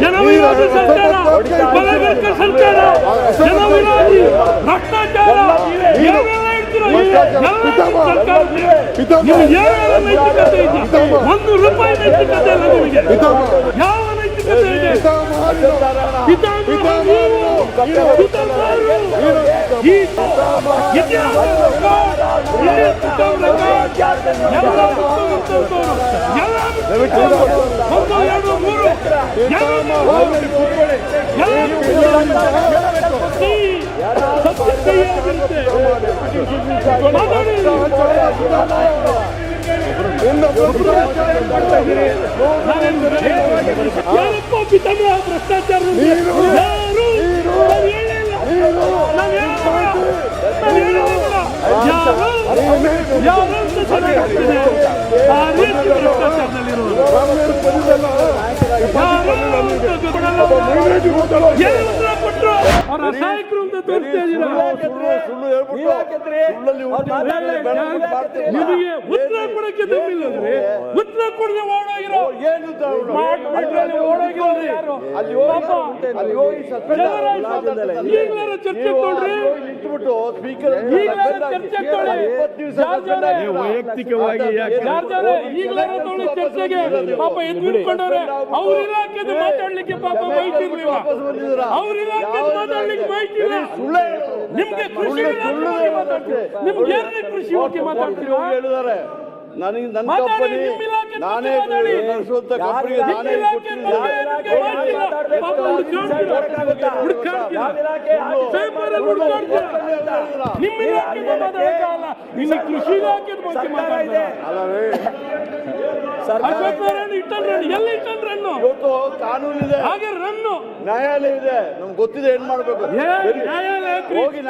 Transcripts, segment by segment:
ಜನವಿರೋಧಿ ಸರ್ಕಾರ ಬಲಗರ್ಕ ಸರ್ಕಾರ ಒಂದು ರೂಪಾಯಿ ನೈತಿಕತೆ ಇತಿಹಾಸದ ಇಲ್ಲಿ ಪಿತಾಮಹ ಎಲ್ಲ ಮುತ್ತುವಂತವ್ರು, ಎಲ್ಲ ಮುತ್ತುವಂತವ್ರು. ಒಂದು ಎರಡು ಮೂರು ಎಲ್ಲ ಸತ್ಯ ಕೈಯಾಗಿರುತ್ತೆ ಮಾತಾಡಿ. ಯಾರಪ್ಪ ಪಿತಾಮಹ ಭ್ರಷ್ಟಾಚಾರ ನಾವ್ ಹೇಳಿಲ್ಲ. ಯಾರು ಯಾರು ಅಂತ ಚೆನ್ನಾಗ್ತದೆ ಆ ರೀತಿ ಭ್ರಷ್ಟಾಚಾರದಲ್ಲಿರೋರು ಯಾರು ಅಂತ ಗೊತ್ತಲ್ಲ. ಏನು ಉತ್ತರ ಕೊಟ್ರು ಅವ್ರ ಸಹಾಯಕರು ಅಂತ ತೋರಿಸ್ತಾ ನಿಮಗೆ ಉತ್ತರ ಕೊಡಕ್ಕೆ ದಮ್ಮಿಲ್ಲಂದ್ರೆ ಉತ್ತರ ಕೊಡದೆ ಓಡೋಗಿರೋ ಈಗ್ಲಾರ ಚರ್ಚೆ ಕೊಡ್ರಿ. ಈಗ್ಲಾರ ಚರ್ಚೆ ಕೊಡಿ ಜಾರ್ಜ್ ಅವ್ರೆ, ವೈಯಕ್ತಿಕವಾಗಿ ಈಗ್ಲಾರ ಚರ್ಚೆಗೆ. ಪಾಪ ಎದ್ದು ಅವ್ರ ಇಲಾಖೆದು ಮಾತಾಡ್ಲಿಕ್ಕೆ ಪಾಪ ಬೈತಿರ್ಲಿಲ್ಲ ಅವ್ರ ಇಲಾಖೆದು ಮಾತಾಡ್ಲಿಕ್ಕೆ ಬೈತಿಲ್ಲ ನಿಮ್ಗೆ ಕೃಷಿ ನಿಮ್ಗೆ ಕೃಷಿ ಬಗ್ಗೆ ಮಾತಾಡ್ತೀರಾ ಹೇಳಿದ್ದಾರೆ ನನಗೆ ನನ್ನ ಕಂಪನಿ ನಾನೇ. ನಡೆಸುವಂತ ನಿಮ್ಮ ನಾನೇ. ನಿಮ್ಮ ಕೃಷಿ ಇಲಾಖೆ ಬಗ್ಗೆ ಅಲ್ಲವೇ ಎಲ್ಲಿ ಇವತ್ತು ಕಾನೂನಿದೆ ಹಾಗೆ ರನ್ನು ನ್ಯಾಯಾಲಯ ಇದೆ. ನಮ್ಗೆ ಗೊತ್ತಿದೆ ಏನ್ ಮಾಡ್ಬೇಕು. ಹೋಗಿ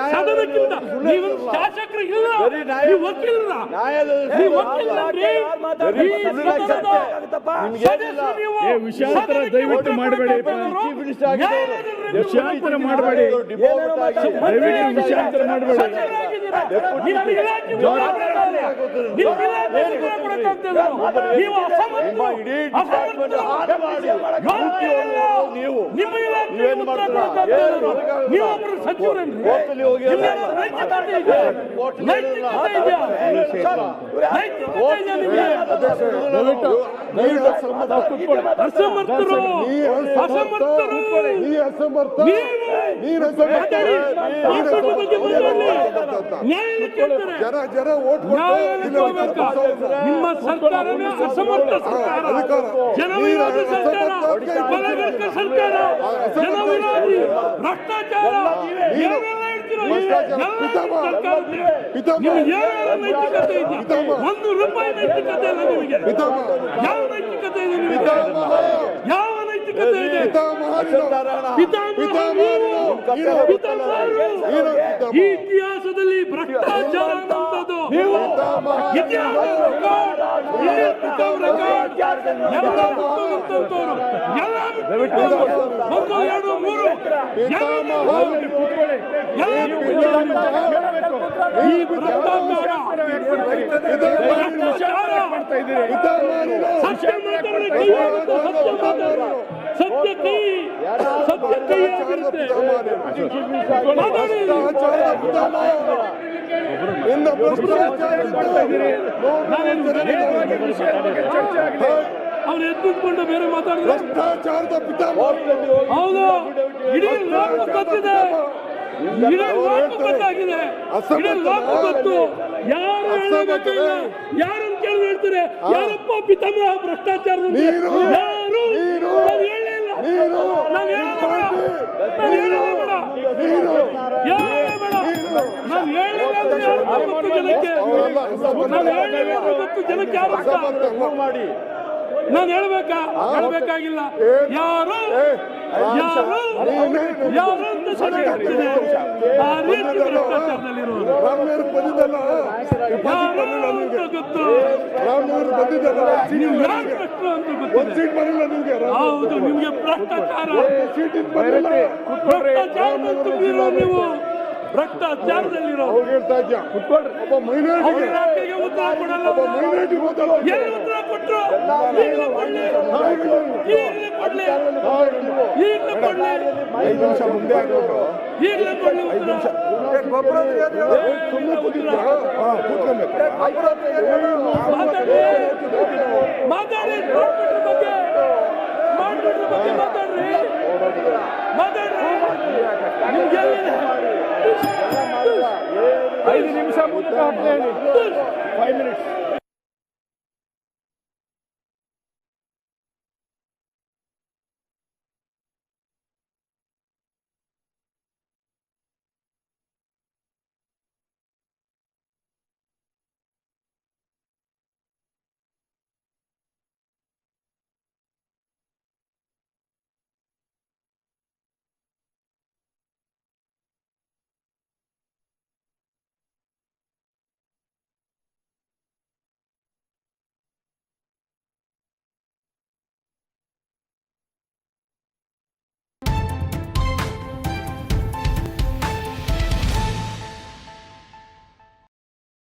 ಶಾಸಕರು ಇಲ್ಲ. ದಯವಿಟ್ಟು ಮಾಡಬೇಡಿ. ಮಾಡಬೇಡಿ. ದಯವಿಟ್ಟು ಮಾಡಬೇಡಿ. ನೀವು ಅಸಮರ್ಥ. ನಿಮ್ಮ ಇಡೀ ಡಿಪಾರ್ಟ್ಮೆಂಟ್ ಹಾಳು ಮಾಡಿ ನೀವು ನಿಮ್ಮ ಇಲಾಖೆ ನೀವೇನ್ ಉತ್ತರ ಮಾಡ್ತೀರಾ? ಕೊಡಕ್ಕಾಗ್ತಿಲ್ಲ. ಏನು ನೀವು ಒಬ್ರು ಸಚಿವರೇನ್ರಿ? ಅಸಮರ್ಥರು ಅಸಮರ್ಥರು ನೀ ಅಸಮರ್ಥ ನೀವು ಅಸಮರ್ಥ ಜನ ಜನ ಓಟ್? ನಿಮ್ಮ ಸರ್ಕಾರನೇ ಅಸಮರ್ಥ ಸರ್ಕಾರ ಜನವಿರೋಧಿ ಸರ್ಕಾರ ಬಲಗರ್ಕ ಸರ್ಕಾರ ಜನವಿರೋಧಿ ಭ್ರಷ್ಟಾಚಾರ ಏನೆಲ್ಲ ಒಂದು ರೂಪಾಯಿ ನೈತಿಕತೆ ಇಲ್ಲ ನಿಮಗೆ ಯಾವ ನೈತಿಕತೆ ಇದೆ ನಿಮಗೆ ಯಾವ ನೈತಿಕತೆ ಇತಿಹಾಸದಲ್ಲಿ ಭ್ರಷ್ಟಾಚಾರ. ಒಂದು ಎರಡು ಮೂರು. ಈ ಭ್ರಷ್ಟಾಚಾರ ಸತ್ಯ ಮಾತಾಡಿ ಕೈ ಸತ್ಯ ಮಾತಾಡಿ. ಸತ್ಯ ಕೈ ಸತ್ಯ ಕೈ ಆಗಿರುತ್ತೆ ಮಾತಾಡಿ ಅವ್ರು ಎದ್ದುಕೊಂಡು ಬೇರೆ ಮಾತಾಡಿದ್ರೆ? ಹೌದು. ಇಡೀ ಲೋಕ ಗೊತ್ತಿದೆ ಇಡೀ ಲೋಕ ಗೊತ್ತಾಗಿದೆ ಇಡೀ ಲೋಕ ಗೊತ್ತು ಯಾರು ಹೇಳಬೇಕಿಲ್ಲ ಯಾರನ್ನು ಕೇಳಿ ಹೇಳ್ತಾರೆ? ಯಾರಪ್ಪ ಪಿತಾಮಹ. ನಾವು ನೀನು. ಹೇಳಿಲ್ಲ ಜನಕ್ಕೆ ನಾವು ಹೇಳಿಲ್ಲ ಅಂತ ಗೊತ್ತು ಜನಕ್ಕೆ ಯಾರಪ್ಪ ಮಾಡಿ ನಾನು ಹೇಳ್ಬೇಕಾ? ಹೇಳ್ಬೇಕಾಗಿಲ್ಲ ಯಾರು ಯಾರು ಯಾರು ಅಂತ ಚೆನ್ನಾಗ್ತದೆ ಆ ರೀತಿ ಬಂದಿದ್ದಲ್ಲ ಯಾರು ಅಂತ ಗೊತ್ತು ಒಂದ್ ಗೊತ್ತಿದೆ. ಸೀಟ್ ಬರಲಿಲ್ಲ ನಿಮ್ಗೆ? ಹೌದು ನಿಮ್ಗೆ ಭ್ರಷ್ಟಾಚಾರ. ಸೀಟ್ ತುಂಬಿರೋ ನೀವು. ಭ್ರಷ್ಟಾಚಾರದಲ್ಲಿರೋ ಹೇಳ್ತಾ ಇದ್ಯಾ? ಒಬ್ಬ ಮೈನಾರಿಟಿಗೆ ಉತ್ತರ ಕೊಡಲ್ಲ. ಒಬ್ಬ ಮೈನಾರಿಟಿ ಬಂದಲ್ಲ ಎಲ್ಲಿ ಉತ್ತರ ಕೊಟ್ರು? ಈಗಲೇ ಕೊಡ್ಲಿ. ಈಗಲೇ ಕೊಡ್ಲಿ. ಈಗಲೇ ಕೊಡ್ಲಿ. ಐದು ನಿಮಿಷ ಮುಂದೆ ಆಗ್ಬಿಟ್ಟು ಈಗಲೇ ಕೊಡ್ಲಿ ಉತ್ತರ. ಸುಮ್ಮನೆ ಕೂತಿದ್ದ ಹಾ ಕೂತ್ಕೊಬೇಕು ನಿಮ್ಗೆ ಎಲ್ಲಿದೆ ಐದು ನಿಮಿಷ ಮುಂದಕ್ಕೆ ಹಾಕ್ತೇನೆ ಫೈವ್ ಮಿನಿಟ್ಸ್